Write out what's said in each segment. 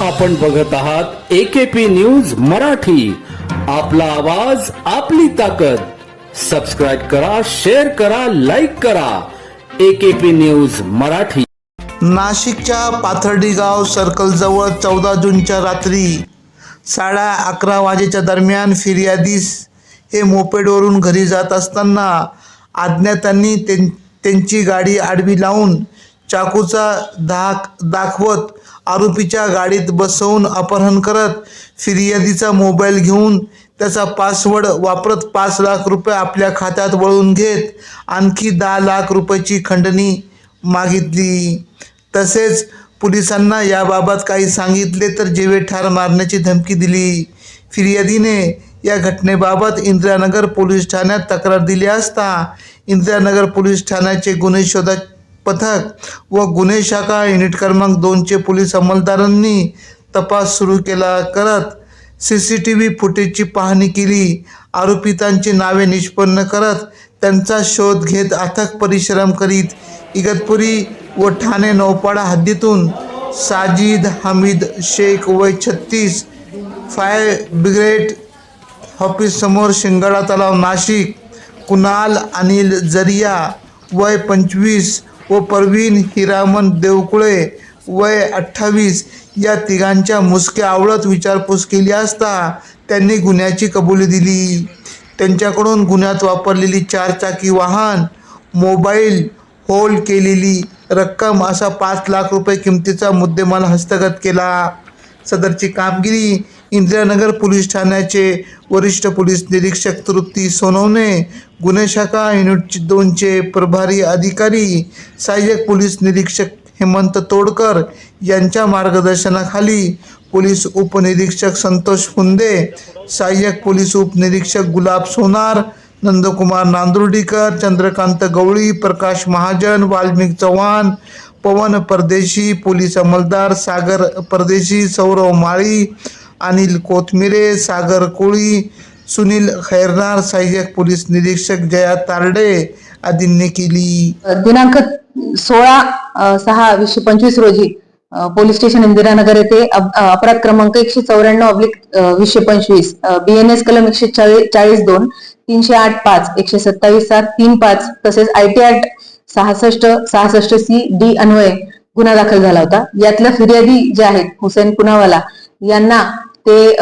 आपण बघत आहात एकेपी न्यूज मराठी. आपला आवाज आपली ताकद. सबस्क्राईब करा शेअर करा लाईक करा. AKP news Marathi. नाशिकच्या पाथर्डीगाव सर्कल सर्कलजवळ चौदा जूनच्या रात्री साडा अकरा वाजेच्या दरम्यान फिर्यादीस हे मोपेडवरून घरी जात असताना अज्ञातांनी त्यांची त्यांची गाडी आडवी लावून चाकूचा धाक दाखवत आरोपीच्या गाडीत बसवून अपहरण करत फिर्यादीचा मोबाईल घेऊन त्याचा पासवर्ड वापरत पाच लाख रुपये आपल्या खात्यात वळवून घेत आणखी दहा लाख रुपयाची खंडणी मागितली. तसेच पोलिसांना याबाबत काही सांगितले तर जेवे ठार मारण्याची धमकी दिली. फिर्यादीने या घटनेबाबत इंदिरानगर पोलीस ठाण्यात तक्रार दिली असता इंदिरानगर पोलीस ठाण्याचे गुन्हे शोधक पथक व गुन्हे शाखा युनिट क्रमांक दोनचे पोलीस अंमलदारांनी तपास सुरू केला करत सी सी टी व्ही फुटेजची पाहणी केली. आरोपितांची नावे निष्पन्न करत त्यांचा शोध घेत अथक परिश्रम करीत इगतपुरी व ठाणे नौपाडा हद्दीतून साजिद हमीद शेख वय छत्तीस फायर ब्रिगेड ऑफिससमोर शिंगाडा तलाव नाशिक कुणाल अनिल जरिया वय पंचवीस व परवीन हिरामन देवकुळे वय अठ्ठावीस या तिघांच्या मुसक्या आवळत विचारपूस केली असता त्यांनी गुन्ह्याची कबुली दिली. त्यांच्याकडून गुन्ह्यात वापरलेली चारचाकी वाहन मोबाईल होल्ड केलेली रक्कम असा पाच लाख रुपये किमतीचा मुद्देमाल हस्तगत केला. सदरची कामगिरी इंदिरानगर पोलीस ठाण्याचे वरिष्ठ पोलीस निरीक्षक तृप्ती सोनवणे गुन्हे शाखा युनिट दोनचे प्रभारी अधिकारी सहाय्यक पोलीस निरीक्षक हेमंत तोडकर यांच्या मार्गदर्शनाखाली पोलीस उपनिरीक्षक संतोष फुंदे सहाय्यक पोलीस उपनिरीक्षक गुलाब सोनार नंदकुमार नांदुर्डीकर चंद्रकांत गवळी प्रकाश महाजन वाल्मिक चव्हाण पवन परदेशी पोलीस अंमलदार सागर परदेशी सौरव माळी अनिल कोथमिरे सागर कोळी सुनील खैरनार सहाय्यक पोलीस निरीक्षक जया तारडे आदींनी केली दिनांक सोळा सहा वीसशे पंचवीस रोजी पोलीस स्टेशन इंदिरानगर येथे अपराध क्रमांक एकशे चौऱ्याण्णव अब्लिक वीसशे पंचवीस बीएनएस कलम एकशे चाळीस चाळीस दोन तीनशे आठ पाच एकशे सत्तावीस सात तीन पाच तसेच आय टी सहासष्ट सहासष्ट सी डी अन्वये गुन्हा दाखल झाला होता. यातल्या फिर्यादी जे आहेत हुसेन पुनावाला यांना ते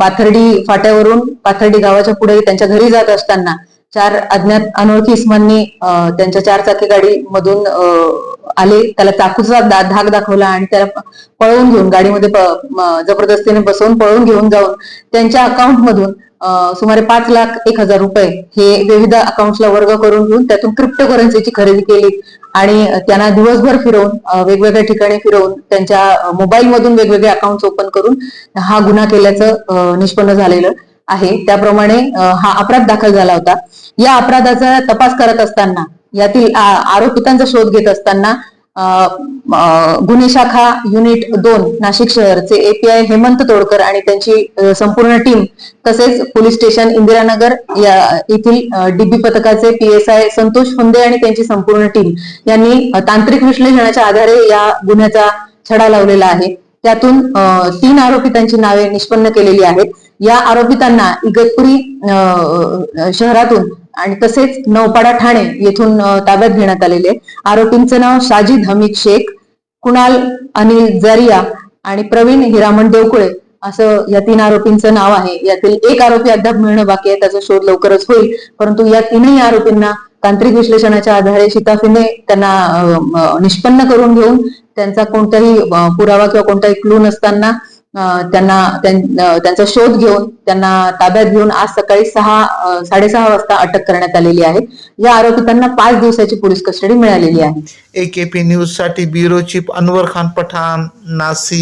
पाथर्डी फाट्यावरून पाथर्डी गावाच्या पुढे त्यांच्या घरी जात असताना चार अज्ञात अनोळखी इस्मांनी त्यांच्या चार चाकी गाडी मधून आले. त्याला चाकूचा दा- धाक दाखवला आणि त्याला पळवून घेऊन गाडीमध्ये जबरदस्तीने बसवून पळवून घेऊन जाऊन त्यांच्या अकाउंट मधून सुमारे पाच लाख एक हजार रुपये हे विविध अकाउंटला वर्ग करून घेऊन त्यातून क्रिप्टो करन्सीची खरेदी केली. आणि त्यांना दिवसभर फिरवून वेगवेगळ्या ठिकाणी फिरवून त्यांच्या मोबाईल मधून वेगवेगळे अकाउंट ओपन करून हा गुन्हा केल्याचं निष्पन्न झालेलं आहे. त्याप्रमाणे हा अपराध दाखल झाला होता. या अपराधाचा तपास करत असताना यातील आरोपितांचा शोध घेत असताना गुन्हे शाखा युनिट दोन नाशिक शहरचे एपीआय हेमंत तोडकर आणि त्यांची संपूर्ण टीम तसेच पोलीस स्टेशन इंदिरानगर या येथील डीबी पथकाचे पीएसआय संतोष फुंदे आणि त्यांची संपूर्ण टीम यांनी तांत्रिक विश्लेषणाच्या आधारे या गुन्ह्याचा छडा लावलेला आहे. त्यातून तीन आरोपितांची नावे निष्पन्न केलेली आहेत. या आरोपितांना इगतपुरी शहरातून आणि तसेच नौपाडा ठाणे येथून ताब्यात घेण्यात आलेले आरोपींचं नाव साजिद हमीद शेख कुणाल अनिल जरिया आणि प्रवीण हिरामण देवकुळे असं या तीन आरोपींचं नाव आहे. यातील एक आरोपी अद्याप मिळणं बाकी आहे त्याचा शोध लवकरच होईल. परंतु या तीनही आरोपींना तांत्रिक विश्लेषणाच्या आधारे शिताफीने त्यांना निष्पन्न करून घेऊन त्यांचा कोणताही पुरावा किंवा कोणताही क्लू नसताना त्यांना त्यांचा शोध घेऊन त्यांना ताब्यात घेऊन आज सकाळी सहा साडेसहा वाजता अटक करण्यात आलेली आहे. या आरोपितांना पाच दिवसाची पोलीस कस्टडी मिळालेली आहे. ए के पी न्यूजसाठी ब्युरो चीफ अनवर खान पठाण नाशिक